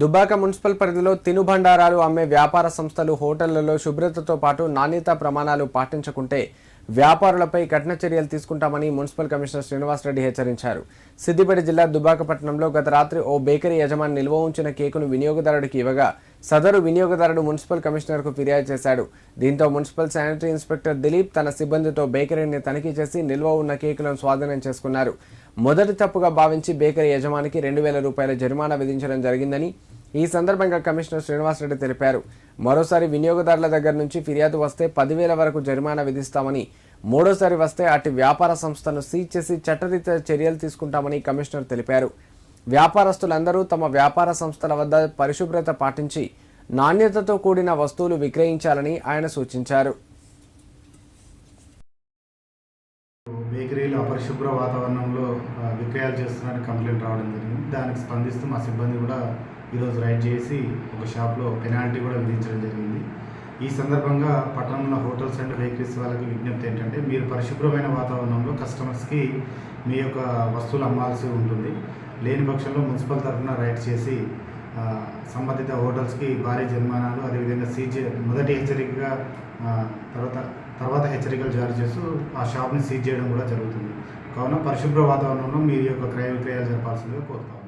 Dubbaka municipal పరిధిలో తినుబండారాలు అమ్మే వ్యాపార సంస్థలు హోటళ్ళలో శుభ్రతతో పాటు నాణ్యతా ప్రమాణాలు పాటించకుంటే వ్యాపారులపై కఠిన చర్యలు తీసుకుంటామని మున్సిపల్ కమిషనర్ శ్రీనివాసరెడ్డి హెచ్చరించారు. సిద్దిపేట జిల్లా దుబ్బాకపట్నంలో గత రాత్రి ఓ బేకరీ యజమాని నిల్వ ఉంచిన కేకును వినియోగదారుడికి ఇవ్వగా సదరు వినియోగదారుడు మున్సిపల్ కమిషనర్కు ఫిర్యాదు చేశాడు. దీంతో మున్సిపల్ శానిటరీ ఇన్స్పెక్టర్ దిలీప్ తన సిబ్బందితో బేకరీని తనిఖీ చేసి నిల్వ ఉన్న కేకులను స్వాధీనం చేసుకున్నారు. మొదటి తప్పుగా భావించి బేకరీ యజమానికి రెండు వేల రూపాయల జరిమానా విధించడం జరిగిందని ఈ సందర్భంగా కమిషనర్ శ్రీనివాసరెడ్డి తెలిపారు మరోసారి వినియోగదారుల దగ్గర నుంచి ఫిర్యాదు వస్తే పదివేల వరకు జరిమానా విధిస్తామని మూడోసారి వస్తే అటు వ్యాపార సంస్థను సీజ్ చేసి చట్టరీత్యా చర్యలు తీసుకుంటామని కమిషనర్ తెలిపారు. వ్యాపారస్తులందరూ తమ వ్యాపార సంస్థల వద్ద పరిశుభ్రత పాటించి నాణ్యతతో కూడిన వస్తువులు విక్రయించాలని ఆయన సూచించారు. బేకరీలో అపరిశుభ్ర వాతావరణంలో విక్రయాలు చేస్తున్నారని కంప్లైంట్ రావడం జరిగింది. దానికి స్పందిస్తూ మా సిబ్బంది కూడా ఈరోజు రైడ్ చేసి ఒక షాప్లో పెనాల్టీ కూడా విధించడం జరిగింది. ఈ సందర్భంగా పట్టణంలో హోటల్స్ అండ్ బేకరీస్ వాళ్ళకి విజ్ఞప్తి ఏంటంటే మీరు పరిశుభ్రమైన వాతావరణంలో కస్టమర్స్కి మీ యొక్క వస్తువులు అమ్మాల్సి ఉంటుంది. లేని పక్షంలో మున్సిపల్ తరఫున రైడ్ చేసి సంబంధిత హోటల్స్కి భారీ జరిమానాలు అదేవిధంగా సీజ్ మొదటి హెచ్చరికగా తర్వాత తర్వాత హెచ్చరికలు జారీ చేస్తూ ఆ షాప్ని సీజ్ చేయడం కూడా జరుగుతుంది. కావున పరిశుభ్ర వాతావరణంలో మీ యొక్క క్రయ విక్రయాలు జరపాల్సిందిగా కోరుతాము.